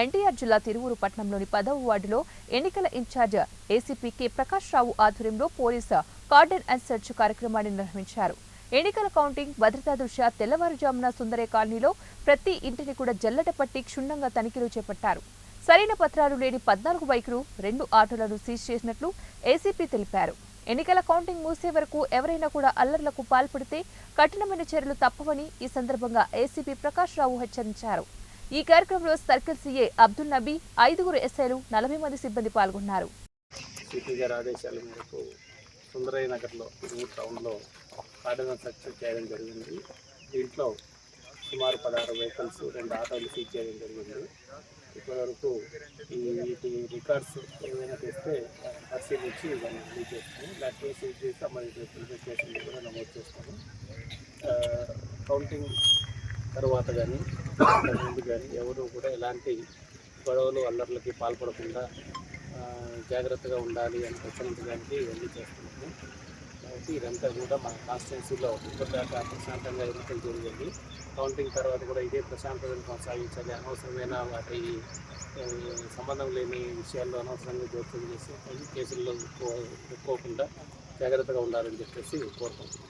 ఎన్టీఆర్ జిల్లా తిరువురు పట్టణంలోని పదవ వార్డులో ఎన్నికల incharge ACP K Prakash Rao ఆధ్వర్యంలో పోలీసు కార్డన్ అండ్ సెర్చ్ కార్యక్రమాన్ని నిర్వహించారు. ఎన్నికల కౌంటింగ్ భద్రతా దృష్ట్యా తెల్లవారుజామున సుందరే కాలనీలో ప్రతి ఇంటిని కూడా జల్లట పట్టి క్షుణ్ణంగా తనిఖీలు చేపట్టారు. సరైన పత్రాలు లేని పద్నాలుగు బైకులు రెండు ఆటోలను సీజ్ చేసినట్లు ఏసీపీ తెలిపారు. ఎన్నికల కౌంటింగ్ మూసే వరకు ఎవరైనా కూడా అల్లర్లకు పాల్పడితే కఠినమైన చర్యలు తప్పవని ఈ సందర్భంగా ఏసీపీ ప్రకాష్ రావు హెచ్చరించారు. ఈ కార్యక్రమంలో సర్కిల్ సీఏ అబ్దుల్ నబీ ఐదుగురు ఎస్ఐలు నలభై మంది సిబ్బంది పాల్గొన్నారు. సిపి గారి ఆదేశాల మేరకు సుందరయ్య నగర్లో ఈ టౌన్లో ఆర్డినెన్స్ సక్సెస్ చేయడం జరిగింది. దీంట్లో సుమారు పదహారు వెహికల్స్ రెండు ఆటోలు సీజ్ చేయడం జరిగింది. ఇప్పటివరకు ఈ వీటి రికార్డ్స్ ఏమైనా తెస్తే పరిశీలించి దాన్ని రిలీజ్ చేస్తాము. లేకపోతే సీజ్ చేసి సంబంధించిన పోలీస్ కేసులు కూడా నమోదు చేస్తాము. కౌంటింగ్ తర్వాత కానీ ముందు కానీ ఎవరు కూడా ఎలాంటి గొడవలు అల్లర్లకి పాల్పడకుండా జాగ్రత్తగా ఉండాలి అని హెచ్చరించడానికి ఇవన్నీ చేస్తున్నాము. కాబట్టి ఇదంతా కూడా మన కాన్స్టిట్యున్సీలో ఇప్పటిదాకా ప్రశాంతంగా ఎన్నికలు జరిగింది కౌంటింగ్ తర్వాత కూడా ఇదే ప్రశాంతతను కొనసాగించాలి. అనవసరమైన వాటి సంబంధం లేని విషయాల్లో అనవసరంగా జోక్యం చేసి కేసుల్లో ఎక్కువ- ఎక్కువకుండా జాగ్రత్తగా ఉండాలని చెప్పేసి కోరుకుంటున్నాం.